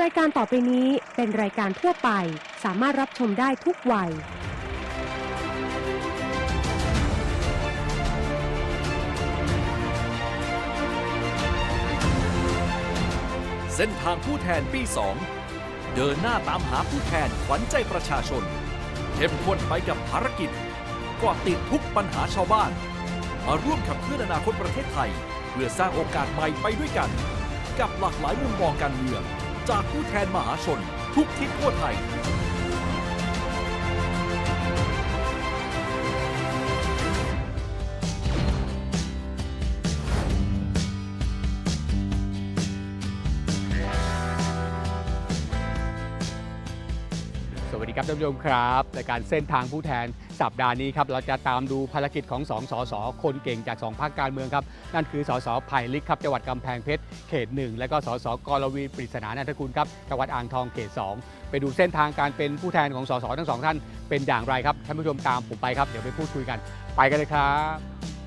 รายการต่อไปนี้เป็นรายการทั่วไป สามารถรับชมได้ทุกวัย เส้นทางผู้แทนปี 2 เดินหน้าตามหาผู้แทนขวัญใจประชาชน เข้มข้นไปกับภารกิจกาะติดทุกปัญหาชาวบ้าน มาร่วมขับเคลื่อนอนาคตประเทศไทย เพื่อสร้างโอกาสใหม่ไปด้วยกัน กับหลากหลายมุมมองการเมือง จากผู้แทนมหาชน ทุกทิศทั่วไทย ครับท่านผู้ชมครับรายการเส้นทางผู้แทนสัปดาห์นี้ครับเราจะตามดูภารกิจของสองสสคนเก่งจากสองภาคการเมืองครับนั่นคือสสไผ่ลิกครับจังหวัดกำแพงเพชรเขตหนึ่งและก็สสกรวีปริศนานันทกุลครับจังหวัดอ่างทองเขตสองไปดูเส้นทางการเป็นผู้แทนของสสทั้งสองท่านเป็นอย่างไรครับท่านผู้ชมตามผมไปครับเดี๋ยวไปพูดคุยกัน ไปกันเลยครับ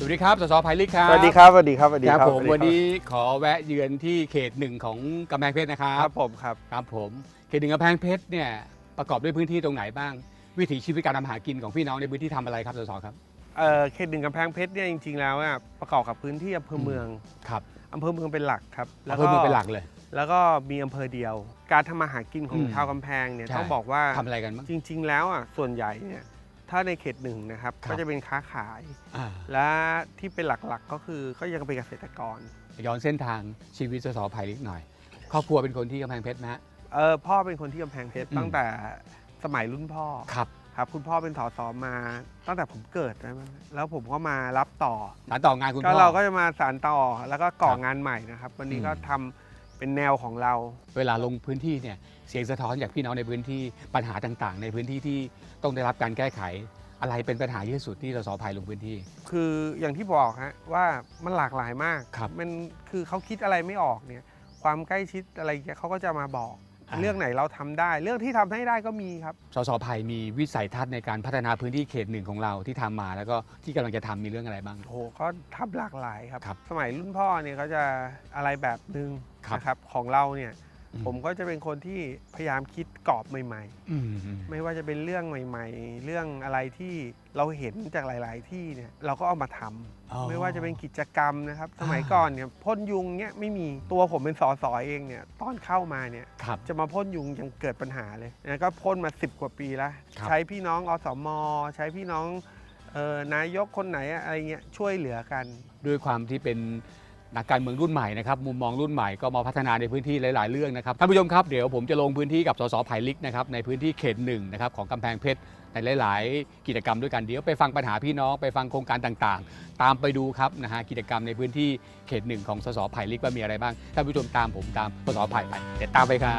สวัสดีครับ สสไผ่ลิกครับสวัสดีครับสวัสดีครับสวัสดีคครัรับบผมสดีวันนี้ขอแวะเยือนที่เขตหนึ่งของกำแพงเพชรนะครัครับบผมครับครับผมเขตหนึ่งกำแพงเพชรเนี่ยประกอบด้วยพื้นที่ตรงไหนบ้าง วิถีชีวิตการทำหากินของพี่น้องในพื้นที่ทำอะไรครับสสครับเอ่อเขตหนึ่งกำแพงเพชรเนี่ยจริงๆแล้วอะประกอบกับพื้นที่อำเภอเมืองครับอำเภอเมืองเป็นหลักครับอำเภอเมืองเป็นหลักเลย แล้วก็มีอำเภอเดียว การทำมาหากินของอืมชาวกำแพงเนี่ยใช่ต้องบอกว่าทำอะไรกันบ้างจริง ๆ แล้วอะส่วนใหญ่เนี่ย ถ้าในเขตหนึ่งนะครับครับ ก็จะเป็นค้าขาย อ่าและที่เป็นหลักๆก็คือก็ยังเป็นเกษตรกรย้อนเส้นทางชีวิตสสไผ่ลิกหน่อย ครอบครัวเป็นคนที่กำแพงเพชรนะฮะ เออพ่อเป็นคนที่กำแพงเพชรอืม ตั้งแต่สมัยรุ่นพ่อครับครับ คุณพ่อเป็นสสมาตั้งแต่ผมเกิดนะแล้วผมก็มารับต่อ สานต่องานคุณก็พ่อ เราก็จะมาสานต่อแล้วก็ก่อครับงานใหม่นะครับ วันนี้อืมก็ทำ เป็นแนวของเรา เวลาลงพื้นที่เนี่ยเสียงสะท้อนจากพี่น้องในพื้นที่ปัญหาต่างๆ ในพื้นที่ที่ต้องได้รับการแก้ไข อะไรเป็นปัญหาเยอะที่สุดที่สสไผ่ลงพื้นที่ คืออย่างที่บอกฮะว่ามันหลากหลายมากครับ มันคือเขาคิดอะไรไม่ออกเนี่ยความใกล้ชิดอะไรอย่างเงี้ยเขาก็จะมาบอกอ่า เรื่องไหนเราทำได้ เรื่องที่ทำให้ได้ก็มีครับสสไผ่มีวิสัยทัศน์ในการพัฒนาพื้นที่เขตหนึ่งของเราที่ทำมา แล้วก็ที่กำลังจะทำมีเรื่องอะไรบ้างโอ้โหก็ทำหลากหลายครับครับ สมัยรุ่นพ่อเนี่ยเขาจะอะไรแบบหนึ่งครับนะครับของเราเนี่ยอืม ผมก็จะเป็นคนที่พยายามคิดกรอบใหม่ๆอืมอืมไม่ว่าจะเป็นเรื่องใหม่ ๆ เรื่องอะไรที่เราเห็นจากหลาย ๆ ที่เนี่ยเราก็เอามาทำอ๋อไม่ว่าจะเป็นกิจกรรมนะครับ สมัยอ่าก่อนเนี่ยพ่นยุงเนี่ยไม่มีตัวผมเป็นสอสอเองเนี่ยตอนเข้ามาเนี่ยครับจะมาพ่นยุงยังเกิดปัญหาเลยนะก็พ่นมา 10 กว่าปีแล้วครับใช้พี่น้องอสมใช้พี่น้องเอ่อนายกคนไหนอะไรเงี้ยช่วยเหลือกัน ด้วยความที่เป็น นักการเมืองรุ่นใหม่นะครับมุมมองรุ่นใหม่ก็มาพัฒนาในพื้นที่หลาย ๆ เรื่องนะครับท่านผู้ชมครับเดี๋ยวผมจะลงพื้นที่กับสสไผ่ลิกนะครับในพื้นที่เขตหนึ่งนะครับของกำแพงเพชรในหลาย ๆ กิจกรรมด้วยกันเดี๋ยวไปฟังปัญหาพี่น้องไปฟังโครงการต่าง ๆ ตามไปดูครับนะฮะกิจกรรมในพื้นที่เขตหนึ่งของสสไผ่ลิกว่ามีอะไรบ้างท่านผู้ชมตามผมตามสสไผ่ไปเดี๋ยวตามไปครั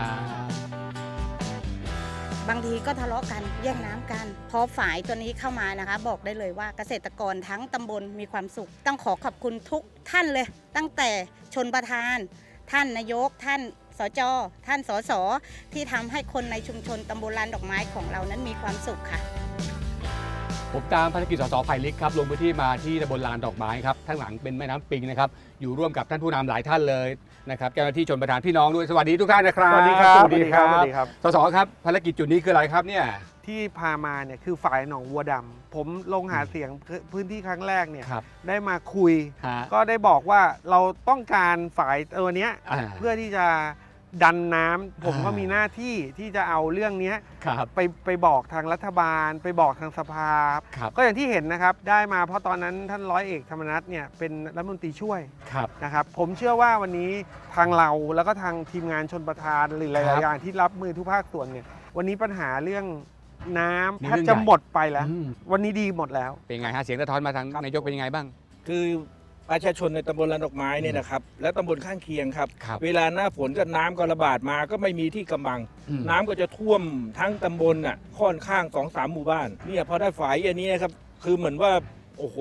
บ บางทีก็ทะเลาะกันแย่งน้ำกันพอฝ่ายตัวนี้เข้ามานะคะ บอกได้เลยว่าเกษตรกรทั้งตำบลมีความสุข ต้องขอขอบคุณทุกท่านเลย ตั้งแต่ชนประธาน ท่านนายก ท่านสจท่านสสที่ทำให้คนในชุมชนตำบลลานดอกไม้ของเรานั้นมีความสุขค่ะ ผมตามภารกิจสสไผ่ลิกครับลงพื้นที่มาที่ตำบลลานดอกไม้ครับข้างหลังเป็นแม่น้ำปิงนะครับอยู่ร่วมกับท่านผู้นำหลายท่านเลยนะครับเจ้าหน้าที่ชนประธานพี่น้องด้วยสวัสดีทุกท่านนะครับสวัสดีครับสวัสดีครับสวัสดีครับ สสครับภารกิจจุดนี้คืออะไรครับเนี่ย ที่พามาเนี่ยคือฝ่ายหนองวัวดำผมลงหาเสียงพื้นที่ครั้งแรกเนี่ยครับได้มาคุย ฮะก็ได้บอกว่าเราต้องการฝ่ายตัวเนี้ยอ่า เพื่อที่จะ ดันน้ำผมอ่าก็มีหน้าที่ที่จะเอาเรื่องเนี้ยครับ ไปไปบอกทางรัฐบาล ไปบอกทางสภา ครับ ก็อย่างที่เห็นนะครับได้มาเพราะตอนนั้นท่านร้อยเอกธรรมนัฐเนี่ยเป็นรัฐมนตรีช่วยครับ นะครับผมเชื่อว่าวันนี้ทางเราแล้วก็ทางทีมงานชนประธานหรือหครัลายบๆอย่างที่รับมือทุกภาคส่วนเนี่ยวันนี้ปัญหาเรื่องน้ำมีแทเรื่บองจะใหญ่ หมดไปแล้ว อืมวันนี้ดีหมดแล้ว เป็นไงฮะเสียงสะท้อนมาทางนายกเป็นยังไงบ้าง คือ ประชาชนในตำบลลานดอกไม้เนี่ยนะครับและตำบลข้างเคียงครับ ครับเวลาหน้าฝนก็น้ำก็ระบาดมาก็ไม่มีที่กำบัง อืม น้ำก็จะท่วมทั้งตำบลน่ะค่อนข้างสองสามหมู่บ้านเนี่ยพอได้ฝายอันนี้นะครับคือเหมือนว่าโอ้โห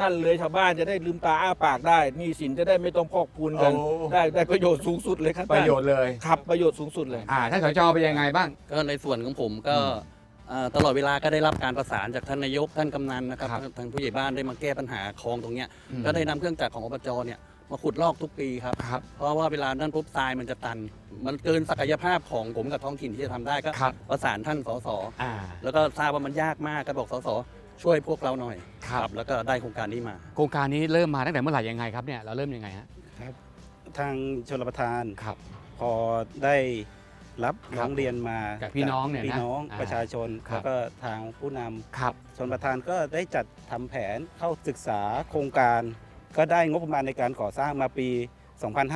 นั่นเลยชาวบ้านจะได้ลืมตาอ้าปากได้หนี่สินจะได้ไม่ต้องพอกพูนกันโอ้ ได้ได้ประโยชน์สูงสุดเลยครับประโยชน์เลย ครับประโยชน์สูงสุดเลย อ่าท่านสจเป็นยังไงบ้าง ก็ในส่วนของผมก็อืม เอ่อตลอดเวลาก็ได้รับการประสานจากท่านนายกท่านกำนันนะครับครับทางผู้ใหญ่บ้านได้มาแก้ปัญหาคลองตรงเนี้ยอืม ก็ได้นำเครื่องจักรของอบจเนี่ยมาขุดลอกทุกปีครับ ครับ เพราะว่าเวลานั้นปุ๊บทรายมันจะตัน มันเกินศักยภาพของผมกับท้องถิ่นที่จะทำได้ก็ครับ ประสานท่านสสอ่า แล้วก็ทราบว่ามันยากมากก็บอกสสช่วยพวกเราหน่อยครับ แล้วก็ได้โครงการนี้มา โครงการนี้เริ่มมาตั้งแต่เมื่อไหร่ยังไงครับเนี่ยเราเริ่มยังไงฮะทางชลประทาน ครับ พอได้ รับครับร้องเรียนมาจากพี่น้องเนี่ยนะพี่น้องอ่าประชาชนครับ แล้วก็ทางผู้นำครับ ชนประทานก็ได้จัดทำแผนเข้าศึกษาโครงการ ก็ได้งบประมาณในการก่อสร้างมาปี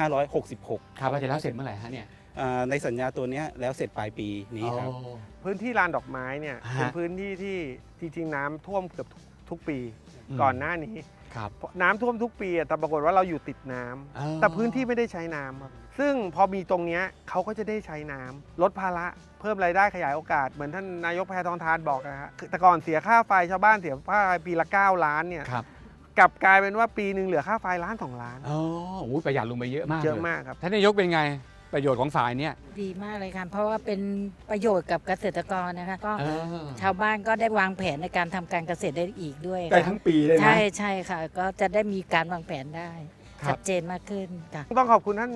2566ครับว่าจะแล้วเสร็จเมื่อไหร่ฮะเนี่ยอ่าในสัญญาตัวเนี้ยแล้วเสร็จปลายปีนี้ครับอ๋อพื้นที่ลานดอกไม้เนี่ยฮะ เป็นพื้นที่ที่จริงๆ น้ำท่วมเกือบทุกทุกปีอืมก่อนหน้านี้ ครับน้ำท่วมทุกปีอะแต่ปรากฏว่าเราอยู่ติดน้ำอ๋อแต่พื้นที่ไม่ได้ใช้น้ำครับ ซึ่งพอมีตรงเนี้ยเขาก็จะได้ใช้น้ำลดภาระเพิ่มรายได้ขยายโอกาส เหมือนท่านนายกแพทองทานบอกนะฮะคือแต่ก่อนเสียค่าไฟชาวบ้านเสียค่าไฟปีละ 9 ล้านเนี่ยครับกลับกลายเป็นว่าปีหนึ่งเหลือค่าไฟล้านสองล้านอ๋อโอ้ยประหยัดลงไปเยอะมากเยอะลมากครับท่านนายกเป็นไงประโยชน์ของฝ่ายเนี่ยดีมากเลยค่ะเพราะว่าเป็นประโยชน์กับเกษตรกรนะคะก็เออชาวบ้านก็ได้วางแผนในการทำการเกษตรได้อีกด้วยได้ค่ะทั้งปีเลยนะใช่ใช่ค่ะ ก็จะได้มีการวางแผนได้ ครับ ชัดเจนมากขึ้นค่ะ ต้องขอบคุณท่าน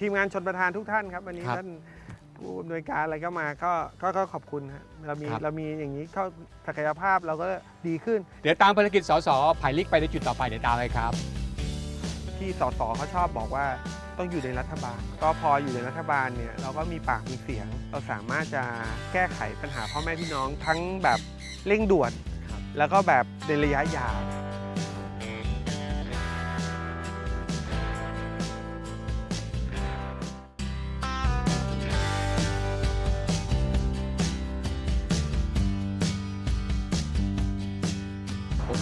ทีมงานชนประธานทุกท่านครับวันนี้ครับท่านผู้อำนวยการอะไรก็มาก็ก็ก็ขอบคุณฮะเรามีครับ เรามีอย่างนี้เข้าศักยภาพเราก็ดีขึ้นเดี๋ยวตามภารกิจสสไผ่ลิกไปในจุดต่อไปเดี๋ยวตามเลยครับ ที่สสเขาชอบบอกว่าต้องอยู่ในรัฐบาล ก็พออยู่ในรัฐบาลเนี่ยเราก็มีปากมีเสียง เราสามารถจะแก้ไขปัญหาพ่อแม่พี่น้องทั้งแบบเร่งด่วน แล้วก็แบบในระยะยาว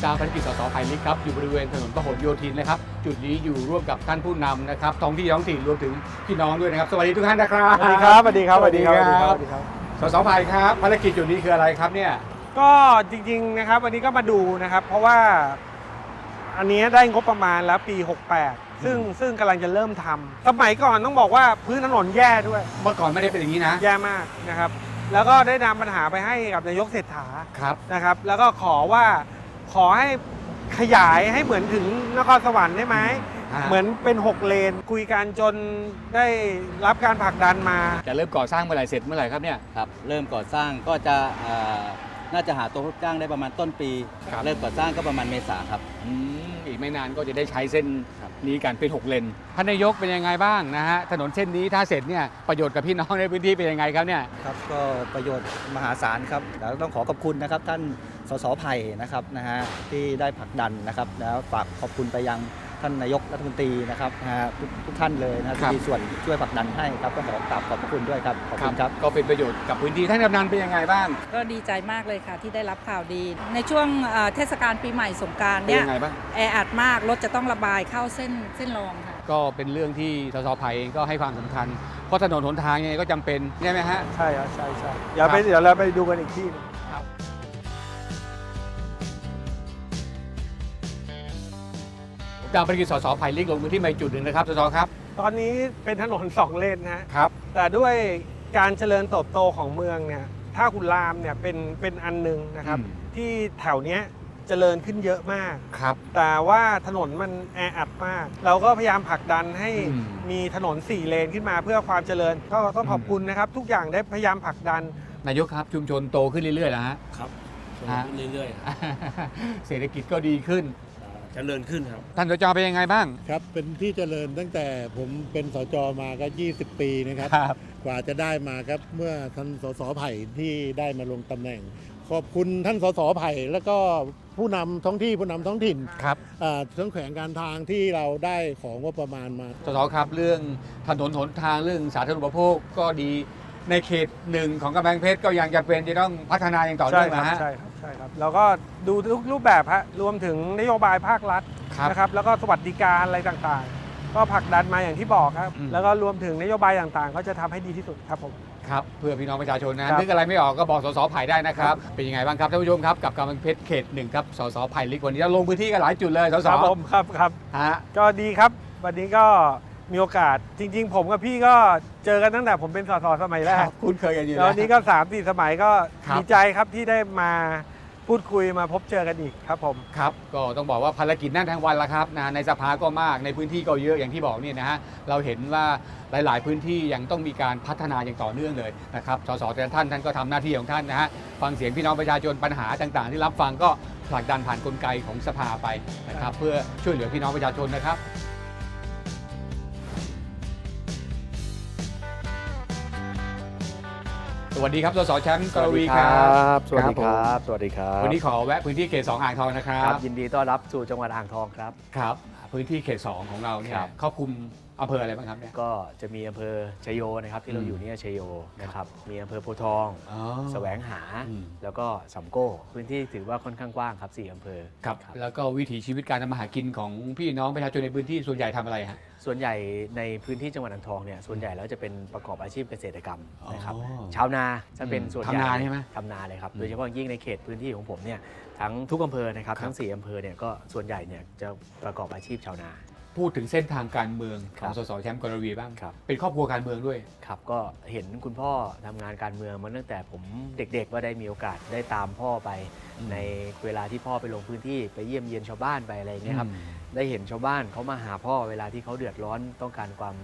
ามภารกิจสสไผ่ลิกครับอยู่บริเวณถนนพหลโยธินนะครับจุดนี้อยู่ร่วมกับท่านผู้นำนะครับท้องที่ท้องถิ่นรวมถึงพี่น้องด้วยนะครับ สวัสดีทุกท่านนะครับสวัสดีครับสวัสดีครับสวัสดีครับสวัสดีครับสสไผ่ครับภารกิจจุดนี้คืออะไรครับเนี่ยก็จริงๆนะครับวันนี้ก็มาดูนะครับ เพราะว่าอันนี้ได้งบประมาณแล้วปี 68 ซึ่งซึ่งกำลังจะเริ่มทำสมัยก่อนต้องบอกว่าพื้นถนนแย่ด้วย เมื่อก่อนไม่ได้เป็นอย่างนี้นะ แย่มากนะครับ แล้วก็ได้นำปัญหาไปให้กับนายกเศรษฐาครับนะครับ แล้วก็ขอว่า ขอให้ขยายให้เหมือนถึงนครสวรรค์ได้ไหม อ่า เหมือนเป็น 6 เลน คุยกันจนได้รับการผลักดันมา จะเริ่มก่อสร้างเมื่อไหร่เสร็จเมื่อไหร่ครับเนี่ย ครับเริ่มก่อสร้างก็จะเอ่อ น่าจะหาตัวรับจ้างได้ประมาณต้นปีครับ เริ่มก่อสร้างก็ประมาณเมษาครับ อืมอีกไม่นานก็จะได้ใช้เส้นครับนี้กันเป็น6เลนท่านนายกเป็นยังไงบ้างนะฮะถนนเส้นนี้ถ้าเสร็จเนี่ยประโยชน์กับพี่น้องในพื้นที่เป็นยังไงครับเนี่ย ครับก็ประโยชน์มหาศาลครับแล้วต้องขอขอบคุณนะครับท่านสสไผ่นะครับนะฮะที่ได้ผลักดันนะครับแล้วฝากขอบคุณไปยัง ท่านนายกรัฐมนตรีนะครับนะฮะทุกทุกท่านเลยนะครับครับที่มีส่วนช่วยผลักดันให้ครับก็ขอกราบขอบพระคุณด้วยครับขอบคุณครับก็เป็นประโยชน์กับพื้นที่ท่านกำนันเป็นยังไงบ้างก็ดีใจมากเลยค่ะที่ได้รับข่าวดี ในช่วงเอ่อเทศกาลปีใหม่สงกรารเป็นเนี่ยยังไงบ้างแออัดมากรถจะต้องระบายเข้าเส้นเส้นรองค่ะก็เป็นเรื่องที่สสไผ่เองก็ให้ความสำคัญเพราะถนนหนทางยังไงก็จำเป็นใช่ไหมฮะใช่ครับใช่ใช่เดี๋ยวไปครับเดี๋ยวเราไปดูกันอีกที่หนึง ดาวภารกิจสสไผ่ลิกลงพื้นที่มาอีกจุดหนึ่งนะครับสสครับ ตอนนี้เป็นถนน2เลนนะฮะครับ แต่ด้วยการเจริญเติบโตของเมืองเนี่ยท่าขุนรามเนี่ยเป็นเป็นอันหนึงนะครับ อืม ที่แถวเนี้ยเจริญขึ้นเยอะมาก ครับ แต่ว่าถนนมันแออัดมาก เราก็พยายามผลักดันให้อืมมีถนน 4 เลนขึ้นมาเพื่อความเจริญ ก็ต้องขอบคุณนะครับ ทุกอย่างได้พยายามผลักดัน นายกครับชุมชนโตขึ้นเรื่อยๆแล้วฮะ ครับฮะเรื่อยเศรษฐกิจก็ดีขึ้นๆเจริญขึ้นครับ ท่านสจเป็นยังไงบ้าง ครับ เป็นที่เจริญตั้งแต่ผมเป็นสจมาก็ 20 ปีนะครับ ครับ กว่าจะได้มาครับเมื่อท่านสสไผ่ที่ได้มาลงตำแหน่ง ขอบคุณท่านสสไผ่แล้วก็ผู้นำท้องที่ผู้นำท้องถิ่นครับอ่าทั้งแขวงการทางที่เราได้ของงบประมาณมา สสครับเรื่องถนนหนทางเรื่องสาธารณูปโภคก็ดีในเขตหนึ่งของกำแพงเพชรก็ยังจะเป็นจะต้องพัฒนาอย่างต่อใช่เนื่องครันะฮะ ใช่ครับ ใช่ครับแล้วก็ดูทุกรูปแบบฮะรวมถึงนโยบายภาครัฐครับนะครับ แล้วก็สวัสดิการอะไรต่างๆ ก็ผลักดันมาอย่างที่บอกครับ อืม แล้วก็รวมถึงนโยบายต่างๆ ก็จะทำให้ดีที่สุดครับผม ครับเพื่อพี่น้องประชาชนนะครับนึกอะไรไม่ออกก็บอกสสไผ่ได้นะครับ เป็นยังไงบ้างครับท่านผู้ชมครับกับกำลังเพชรเขตหนึ่งครับสสไผ่ลิกวันนี้เราลงพื้นที่กันหลายจุดเลยสสครับผมครับครับ ฮะ ก็ดีครับ วันนี้ก็ มีโอกาสจริง ๆ ผมกับพี่ก็เจอกันตั้งแต่ผมเป็นสสสมัยแรกคุ้นเคยกันอยู่แล้ววันนี้ก็3 4สมัยก็ครับ ดีใจครับที่ได้มาพูดคุยมาพบเจอกันอีกครับผม ครับ ก็ต้องบอกว่าภารกิจนั่นทั้งวันละครับนะในสภาก็มากในพื้นที่ก็เยอะอย่างที่บอกเนี่ยนะฮะเราเห็นว่าหลาย ๆ พื้นที่ยังต้องมีการพัฒนาอย่างต่อเนื่องเลยนะครับสสแต่ละท่านท่านก็ทำหน้าที่ของท่านนะฮะฟังเสียงพี่น้องประชาชนปัญหาต่าง ๆ ที่รับฟังก็ผลักดันผ่านกลไกของสภาไปนะครับ เพื่อช่วยเหลือพี่น้องประชาชนนะครับ วัสดีครับสสแชมป์กรวีครับ สวัสดีครับผมสวัสดีครับ วันนี้ขอแวะพื้นที่เขต2อ่างทองนะครัครับบยินดีต้อนรับสู่จังหวัดอ่างทองครับ ครับ พื้นที่เขต2ของเราเนี่ยครับ ครอบคลุมอำเภออะไรบ้างครับเนี่ย ก็จะมีอำเภอชัยโยนะครับที่เราอืม อยู่เนี่ยชัยโยนะครับมีอำเภอโพธิ์ทอง อ๋อ แสวงหาอืม แล้วก็สำโก้พื้นที่ถือว่าค่อนข้างกว้างครับสี่อำเภอครับ แล้วก็วิถีชีวิตการทำมาหากินของพี่น้องประชาชนในพื้นที่ส่วนใหญ่ทำอะไรฮะ ส่วนใหญ่ในพื้นที่จังหวัดอ่างทองเนี่ยส่วนใหญ่แล้วจะเป็นประกอบอาชีพเกษตรกรรมนะครับอ๋อชาวนาจะเป็นอืมส่วนใหญ่ทำนาใช่ไหมทำนาเลยครับอืมโดยเฉพาะอย่างยิ่งในเขตพื้นที่ของผมเนี่ย ทั้งทุกอำเภอนะครับครับทั้งสี่อำเภอเนี่ยก็ส่วนใหญ่เนี่ยจะประกอบอาชีพชาวนา พูดถึงเส้นทางการเมืองขครัองบสสแชมป์กรวีบ้าง ครับ เป็นครอบครัวการเมืองด้วย ครับก็เห็นคุณพ่อทำงานการเมืองมาตั้งแต่ผมเด็กๆก็ได้มีโอกาสได้ตามพ่อไป อืมในเวลาที่พ่อไปลงพื้นที่ไปเยี่ยมเยียนชาวบ้านไปอะไรอย่างเงี้ยครับได้เห็นชาวบ้านเขามาหาพ่อเวลาที่เขาเดือดร้อนต้องการความ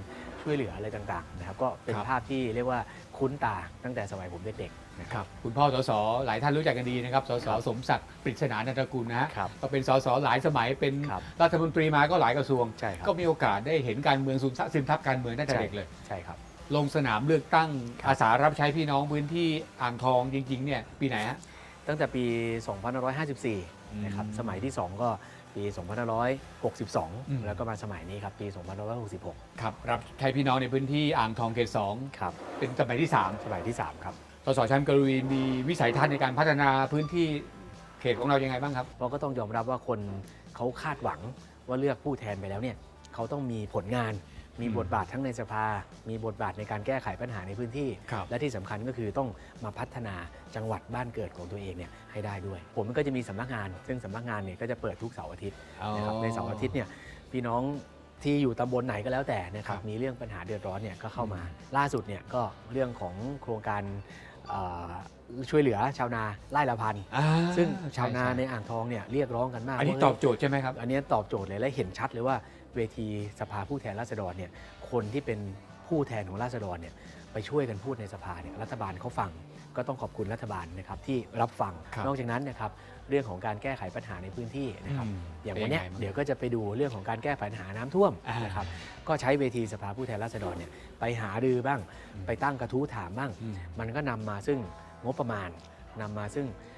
ช่วยเหลืออะไรต่างๆนะครับก็เป็นครับ ภาพที่เรียกว่าคุ้นตาตั้งแต่สมัยผมเด็กๆนะคครับรับคุณพ่อสสหลายท่านรู้จักกันดีนะครับสสครับสมศักดิ์ปริศนานันทกุลนะฮะครับก็เป็นสสหลายสมัยเป็นครับ รัฐมนตรีมาก็หลายกระทรวง ใช่ครับ ก็มีโอกาสได้เห็นการเมืองซึมซับซึมซับการเมืองตั้งแต่ใช่เด็กเลย ใช่ครับ ลงสนามเลือกตั้งครับ อาสารับใช้พี่น้องพื้นที่อ่างทองจริงๆเนี่ยปีไหนฮะ ตั้งแต่ปี 2554 นะครับ อืม สมัยที่ 2 ก็ ปีอืม2562 แล้วก็มาสมัยนี้ครับปี 2566 ครับ รับใช้พี่น้องในพื้นที่อ่างทองเขตสองครับเป็นสมัยที่สามสมัยที่ 3 ครับสสแชมป์กรวีมีวิสัยทัศน์ในการพัฒนาพื้นที่เขตของเรายังไงบ้างครับเพราะก็ต้องยอมรับว่าคนเขาคาดหวังว่าเลือกผู้แทนไปแล้วเนี่ยเขาต้องมีผลงาน มีอืมบทบาททั้งในสภา มีบทบาทในการแก้ไขปัญหาในพื้นที่ ครับและที่สำคัญก็คือต้องมาพัฒนาจังหวัดบ้านเกิดของตัวเองเนี่ยให้ได้ด้วย ผมก็จะมีสำนักงาน ซึ่งสำนักงานเนี่ยก็จะเปิดทุกเสาร์อาทิตย์นะครับในเสาร์อาทิตย์เนี่ยพี่น้องที่อยู่ตำบลไหนก็แล้วแต่นะครับครับมีเรื่องปัญหาเดือดร้อนเนี่ยก็เข้ามา ล่าสุดเนี่ยก็เรื่องของโครงการเอ่อช่วยเหลือชาวนาไร่ละพันอ่าซึ่งชาวนาช่ช่ในอ่างทองเนี่ยเรียกร้องกันมากอันนี้ว่าตอบโจทย์ใช่ไหมครับ อันนี้ตอบโจทย์เลยและเห็นชัดเลยว่า เวทีสภาผู้แทนราษฎรเนี่ยคนที่เป็นผู้แทนของราษฎรเนี่ยไปช่วยกันพูดในสภาเนี่ยรัฐบาลเขาฟังก็ต้องขอบคุณรัฐบาลนะครับที่รับฟังครับนอกจากนั้นนะครับเรื่องของการแก้ไขปัญหาในพื้นที่นะครับอืมอย่างวันเนี้ยเป็นยังไงบ้างเดี๋ยวก็จะไปดูเรื่องของการแก้ปัญหาน้ำท่วมอ่านนะครับก็ใช้เวทีสภาผู้แทนราษฎรเนี่ยไปหารือบ้างอืมไปตั้งกระทู้ถามบ้างอืมมันก็นำมาซึ่งงบประมาณนำมาซึ่งเอ่อ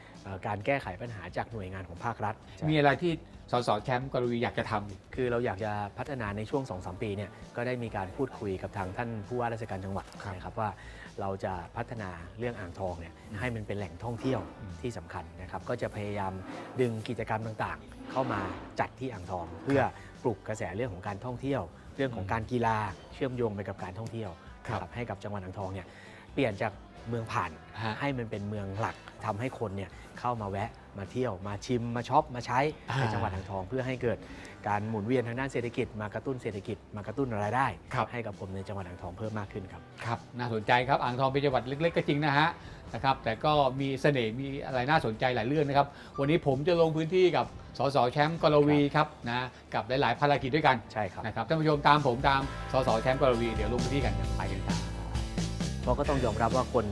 การแก้ไขปัญหาจากหน่วยงานของภาครัฐ มีอะไรที่สสแชมป์กรวีอยากจะทำคือเราอยากจะพัฒนาในช่วง2-3ปีเนี่ยก็ได้มีการพูดคุยกับทางท่านผู้ว่าราชการจังหวัดครับนะครับว่าเราจะพัฒนาเรื่องอ่างทองเนี่ยให้มันเป็นแหล่งท่องเที่ยวอืมที่สำคัญนะครับก็จะพยายามดึงกิจกรรมต่างๆ เข้ามาจัดที่อ่างทอง เพื่อปลุกกระแสเรื่องของการท่องเที่ยว เรื่องของการกีฬาเชื่อมโยงไปกับการท่องเที่ยวครับนะให้กับจังหวัดอ่างทองเนี่ยเปลี่ยนจากเมืองผ่านฮะให้มันเป็นเมืองหลักทำให้คนเนี่ย เข้ามาแวะมาเที่ยวมาชิมมาช็อปมาใช้ในจังหวัดอ่างทอง เพื่อให้เกิดการหมุนเวียนทางด้านเศรษฐกิจ มากระตุ้นเศรษฐกิจมากระตุ้นรายได้ ครับให้กับผมในจังหวัดอ่างทองเพิ่มมากขึ้นครับ ครับน่าสนใจครับอ่างทองเป็นจังหวัดเล็กๆก็จริงนะฮะนะครับแต่ก็มีเสน่ห์มีอะไรน่าสนใจหลายเรื่องนะครับวันนี้ผมจะลงพื้นที่กับสสแชมป์กรวีครับนะกับหลายๆภารกิจด้วยกันใช่ครับ นะครับท่านผู้ชมตามผมตามสสแชมป์กรวีเดี๋ยวลงพื้นที่กันไปกันครับ เพราะก็ต้องยอมรับว่าคน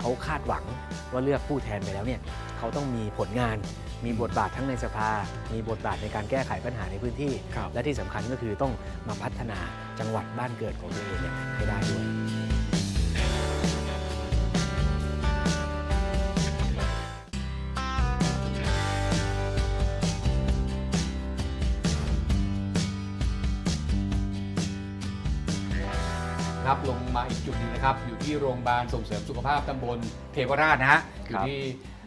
เขาคาดหวังว่าเลือกผู้แทนไปแล้วเนี่ย เขาต้องมีผลงาน มีบทบาททั้งในสภา มีบทบาทในการแก้ไขปัญหาในพื้นที่ ครับ และที่สำคัญก็คือต้องมาพัฒนาจังหวัดบ้านเกิดของตัวเองเนี่ยให้ได้ด้วย ครับลงมาอีกจุดหนึงนะครับ อยู่ที่โรงพยาบาลส่งเสริมสุขภาพตำบลเทวราชนะฮะอยู่ที่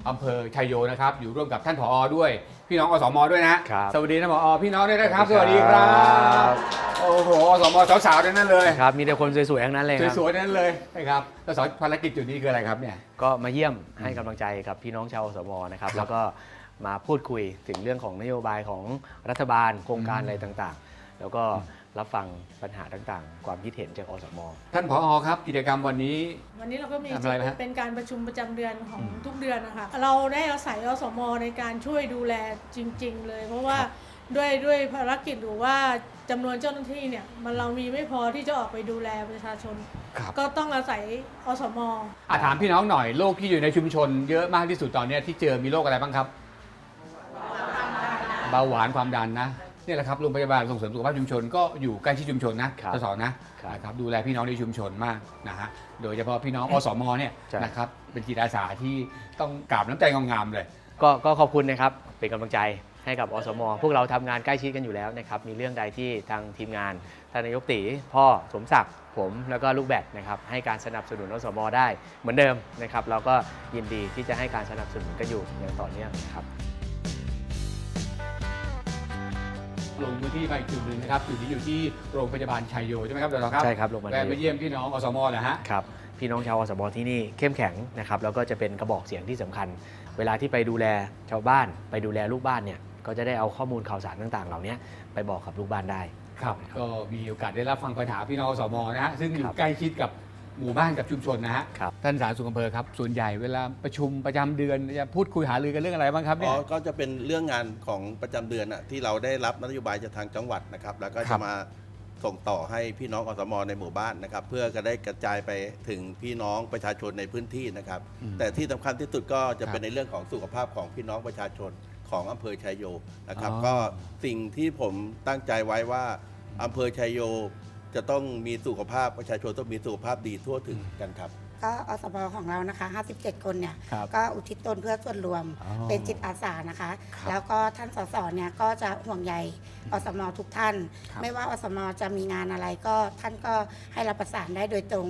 อำเภอชัยโยนะครับ อยู่ร่วมกับท่านผอด้วย พี่น้องอสมด้วยนะ ครับสวัสดีท่านผอพี่น้องด้วยนะครับสสวัวัสสดีดีคครัรับโอ้โหอสมสาวๆทั้งนั้นเลย ครับมีแต่คนสวยๆทั้งนั้นเลยครับ สวยๆทั้งนั้นเลยนะครับแล้วสอนภารกิจจุดนี้คืออะไรครับเนี่ย ก็มาเยี่ยมให้กำลังใจกับพี่น้องชาวอสมนะครับ แล้วก็มาพูดคุยถึงเรื่องของนโยบายของรัฐบาลโครงการอะไรต่างๆ แล้วก็ รับฟังปัญหาต่างๆ ความคิดเห็นจากอสม ท่านผอครับกิจกรรมวันนี้ วันนี้เราก็มีทำอะไรนะฮะเป็นการประชุมประจำเดือนของอืมทุกเดือนนะคะเราได้อาศัยอสมในการช่วยดูแลจริง ๆ เลย เพราะว่าด้วยด้วยภารกิจหรือว่าจำนวนเจ้าหน้าที่เนี่ยมันเรามีไม่พอที่จะออกไปดูแลประชาชน ครับก็ต้องอาศัยอสม อะถามพี่น้องหน่อยโรคที่อยู่ในชุมชนเยอะมากที่สุดตอนเนี้ยที่เจอมีโรคอะไรบ้างครับ เบาหวานความดันนะ นี่แหละครับโรงพยาบาลส่งเสริมสุขภาพชุมชนก็อยู่ใกล้ที่ชุมชนนะครับสสนะครับนะครับดูแลพี่น้องในชุมชนมากนะฮะโดยเฉพาะพี่น้องอสมเนี่ยใช่ นะครับเป็นจิตอาสาที่ต้องกราบน้ำใจงามๆเลย ก็ก็ขอบคุณนะครับ เป็นกำลังใจให้กับอสม พวกเราทำงานใกล้ชิดกันอยู่แล้วนะครับ มีเรื่องใดที่ทางทีมงานท่านนายกตีพ่อสมศักดิ์ผมแล้วก็ลูกแบดนะครับให้การสนับสนุนอสม ได้เหมือนเดิมนะครับ เราก็ยินดีที่จะให้การสนับสนุนกันอยู่อย่างต่อเนื่องนะครับ ลงพื้นที่ไปอีกจุดหนึ่งนะครับจุดนี้อยู่ที่โรงพยาบาลชัยโยใช่ไหมครับดรครับใช่ครับโรงพยาบาลชัยโย แวะไปเยี่ยมพี่น้องอสมเหรอฮะ ครับพี่น้องชาวอสมที่นี่เข้มแข็งนะครับแล้วก็จะเป็นกระบอกเสียงที่สำคัญ เวลาที่ไปดูแลชาวบ้าน ไปดูแลลูกบ้านเนี่ยก็จะได้เอาข้อมูลข่าวสารต่างๆ เหล่านี้ไปบอกกับลูกบ้านได้ ครับก็มีโอกาสได้รับฟังปัญหาพี่น้องอสมนะฮะซึ่งอยู่ครับใกล้ชิดกับ หมู่บ้านกับชุมชนนะฮะครับท่านสาธารณสุขอำเภอครับ ส่วนใหญ่เวลาประชุมประจำเดือนจะพูดคุยหารือกันเรื่องอะไรบ้างครับอ๋เนี่อยก็จะเป็นเรื่องงานของประจำเดือนอะที่เราได้รับนโยบายจากทางจังหวัดนะครับ แล้วก็ครัจะบ มาส่งต่อให้พี่น้องอสมในหมู่บ้านนะครับ เพื่อจะได้กระจายไปถึงพี่น้องประชาชนในพื้นที่นะครับอืมแต่ที่สำคัญที่สุดก็จะครับเป็นในเรื่องของสุขภาพของพี่น้องประชาชนของอำเภอชัยโยนะครับ อ๋อ ก็สิ่งที่ผมตั้งใจไว้ว่าอำเภอชัยโย จะต้องมีสุขภาพประชาชนต้องมีสุขภาพดีทั่วถึงกันครับ ก็อสมของเรานะคะ 57 คนเนี่ย ครับก็อุทิศตนเพื่อส่วนรวม อ๋อเป็นจิตอาสานะคะ ครับแล้วก็ท่านสสเนี่ยก็จะห่วงใยอสมทุกท่าน ครับไม่ว่าอสมจะมีงานอะไรก็ท่านก็ให้เราประสานได้โดยตรง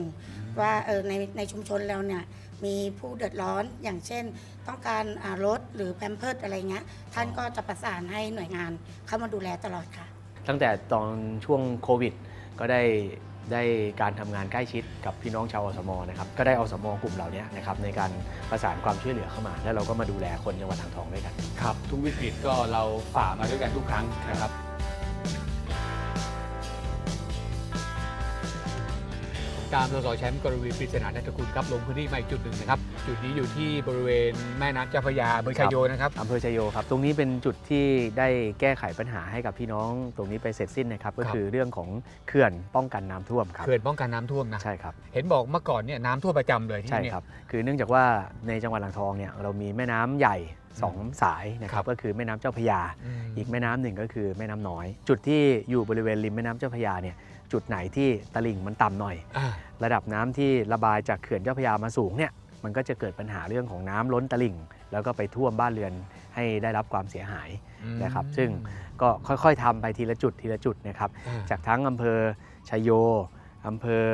ว่าเออในในชุมชนเราเนี่ยมีผู้เดือดร้อนอย่างเช่น ต้องการอ่ารถหรือแพมเพิร์ดอะไรเงี้ยท่านก็จะประสานให้หน่วยงานเข้ามาดูแลตลอดค่ะ ตั้งแต่ตอนช่วงโควิด ก็ได้ได้การทำงานใกล้ชิดกับพี่น้องชาวอสมนะครับก็ได้อสมกลุ่มเหล่านี้นะครับในการประสานความช่วยเหลือเข้ามา แล้วเราก็มาดูแลคนจังหวัดอ่างทองด้วยกันครับทุกวิกฤตก็เราฝ่ามาด้วยกันทุกครั้งนะครับ ตามสสแชมป์กรวีปริศนานัทกุลครับลงพื้นที่มาอีกจุดหนึ่งนะครับ จุดนี้อยู่ที่บริเวณแม่น้ำเจ้าพระยาอำเบอร์ชัยโยนะครับอำเภอชัยโยครับ ตรงนี้เป็นจุดที่ได้แก้ไขปัญหาให้กับพี่น้องตรงนี้ไปเสร็จสิ้นนะครับ ก็คือเรื่องของเขื่อนป้องกันน้ำท่วมครับเขื่อนป้องกันน้ำท่วมนะใช่ครับเห็นบอกเมื่อก่อนเนี่ยน้ำท่วมประจำเลยที่ใช่เนี่ยครับคือเนื่องจากว่าในจังหวัดอ่างทองเนี่ยเรามีแม่น้ำใหญ่สองสายนะคครัรับบก็คือแม่น้ำเจ้าพระยาอืมอีกแม่น้ำหนึ่งก็คือแม่น้ำน้อย จุดที่อยู่บริเวณริมแม่น้ำเจ้าพระยาเนี่ย จุดไหนที่ตลิ่งมันต่ำหน่อย อ่า ระดับน้ำที่ระบายจากเขื่อนเจ้าพระยามาสูงเนี่ยมันก็จะเกิดปัญหาเรื่องของน้ำล้นตลิ่ง แล้วก็ไปท่วมบ้านเรือนให้ได้รับความเสียหาย นะครับซึ่ง ก็ค่อยๆทำไปทีละจุดทีละจุดนะครับอ่า จากทั้งอำเภอชัยโยอำเภอ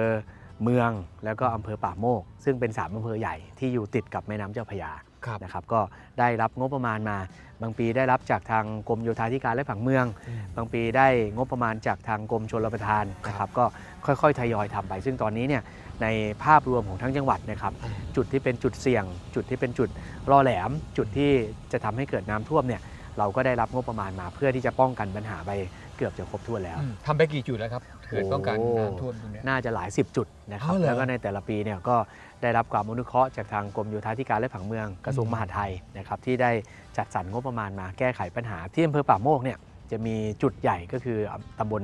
เมืองแล้วก็อำเภอป่าโมก ซึ่งเป็นสามอำเภอใหญ่ที่อยู่ติดกับแม่น้ำเจ้าพระยา ครับนะครับก็ได้รับงบประมาณมา บางปีได้รับจากทางกรมโยธาธิการและผังเมืองอืมบางปีได้งบประมาณจากทางกรมชลประทานนะครับก็ค่อยๆ ทยอยทำไป ซึ่งตอนนี้เนี่ยในภาพรวมของทั้งจังหวัดนะครับจุดที่เป็นจุดเสี่ยง จุดที่เป็นจุดรอแหลม จุดที่จะทำให้เกิดน้ำท่วมเนี่ยเราก็ได้รับงบประมาณมาเพื่อที่จะป้องกันปัญหาไป เกือบจะครบถ้วนแล้วอืมทำไปกี่จุดแล้วครับเขื่อนป้องกันน้ำท่วมตรงเนี้ย น่าจะหลาย 10 จุดนะครับอ๋อเหรอแล้วก็ในแต่ละปีเนี่ยก็ได้รับความอนุเคราะห์จากทางกรมโยธาธิการและผังเมืองกระทรวงอืม มหาดไทยนะครับที่ได้จัดสรรงบประมาณมาแก้ไขปัญหาที่อำเภอป่าโมกเนี่ย จะมีจุดใหญ่ก็คือตำบล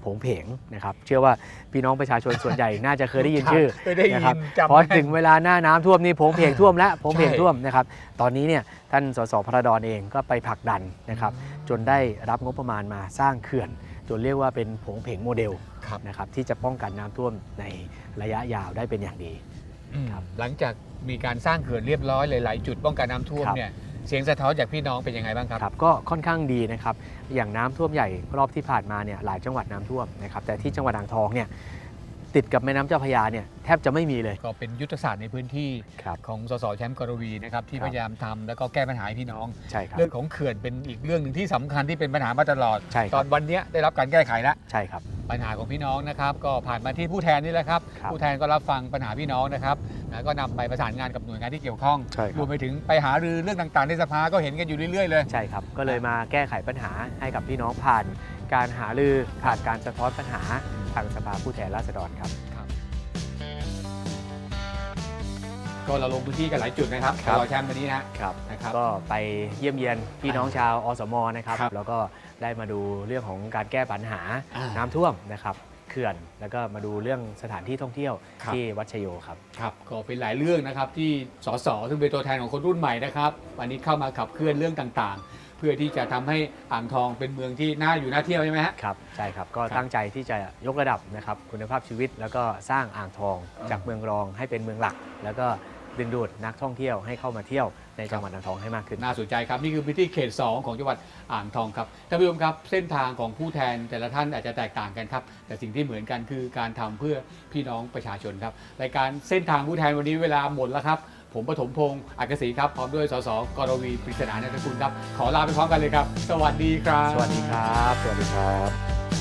โผงเพงนะครับ เชื่อว่าพี่น้องประชาชนส่วนใหญ่น่าจะเคยได้ยินชื่อเคยได้ยินนะครับจำเพราะแม่นถึงเวลาหน้าน้ำท่วมนี่โผงเพงท่วมแล้วโผงเพงใช่ท่วมนะครับ ตอนนี้เนี่ยท่านสสพระดอนเองก็ไปผลักดันนะครับจนได้รับงบประมาณมาสร้างเขื่อนจนเรียกว่าเป็นโผงเพงโมเดลครับนะครับที่จะป้องกันน้ำท่วมในระยะยาวได้เป็นอย่างดีอืมครับหลังจากมีการสร้างเขื่อนเรียบร้อยหลายๆจุดป้องกันน้ำท่วมครับเนี่ย เสียงสะท้อนจากพี่น้องเป็นยังไงบ้างครับ ครับก็ค่อนข้างดีนะครับ อย่างน้ำท่วมใหญ่รอบที่ผ่านมาเนี่ยหลายจังหวัดน้ำท่วมนะครับแต่ที่จังหวัดอ่างทองเนี่ย ติดกับแม่น้ำเจ้าพระยาเนี่ยแทบจะไม่มีเลย ก็เป็นยุทธศาสตร์ในพื้นที่ของสสแชมป์กรวีนะครับที่ครับ พยายามทำแล้วก็แก้ปัญหาให้พี่น้อง ใช่ครับ เรื่องของเขื่อนเป็นอีกเรื่องหนึ่งที่สำคัญที่เป็นปัญหามาตลอด ใช่ครับ ตอนวันเนี้ยได้รับการแก้ไขแล้ว ใช่ครับ ปัญหาของพี่น้องนะครับก็ผ่านมาที่ผู้แทนนี่แหละครับ ครับผู้แทนก็รับฟังปัญหาพี่น้องนะครับแล้วก็นำไปประสานงานกับหน่วยงานที่เกี่ยวข้องใช่ครับ รวมไปถึงไปหารือเรื่องต่างๆ ในสภาก็เห็นกันอยู่เรื่อยๆเลย ใช่ครับ ก็เลยมาแก้ไขปัญหาให้กับพี่น้องผ่าน การหารือผ่านการสะท้อนปัญหา ทางสภาผู้แทนราษฎรครับ ก็เราลงพื้นที่กันหลายจุดนะครับครับสสแชมป์วันนี้นะครับ นะครับ ก็ไปเยี่ยมเยียนพี่น้องชาวอสมนะครับ ครับแล้วก็ได้มาดูเรื่องของการแก้ปัญหาอ่าน้ำท่วมนะครับเขื่อนแล้วก็มาดูเรื่องสถานที่ท่องเที่ยวครับ ที่วัดชโยครับ ครับก็เป็นหลายเรื่องนะครับที่สสซึ่งเป็นตัวแทนของคนรุ่นใหม่นะครับ วันนี้เข้ามาขับเคลื่อนเรื่องต่างๆ เพื่อที่จะทำให้อ่างทองเป็นเมืองที่น่าอยู่น่าเที่ยวใช่ไหมฮะ ครับใช่ครับก็ครับตั้งใจที่จะยกระดับนะครับคุณภาพชีวิตแล้วก็สร้างอ่างทองจากเมืองรองให้เป็นเมืองหลัก แล้วก็ดึงดูดนักท่องเที่ยวให้เข้ามาเที่ยวในจังหวัดอ่างทองให้มากขึ้น น่าสนใจครับ นี่คือพื้นที่เขต 2 ของจังหวัดอ่างทองครับท่านผู้ชมครับเส้นทางของผู้แทนแต่ละท่านอาจจะแตกต่างกันครับ แต่สิ่งที่เหมือนกันคือการทำเพื่อพี่น้องประชาชนครับรายการเส้นทางผู้แทนวันนี้เวลาหมดแล้วครับ ผมปฐมพงศ์อักษีครับ พร้อมด้วยสสกรวีปริศนานันทกุลครับ ขอลาไปพร้อมกันเลยครับ สวัสดีครับ สวัสดีครับ สวัสดีครับ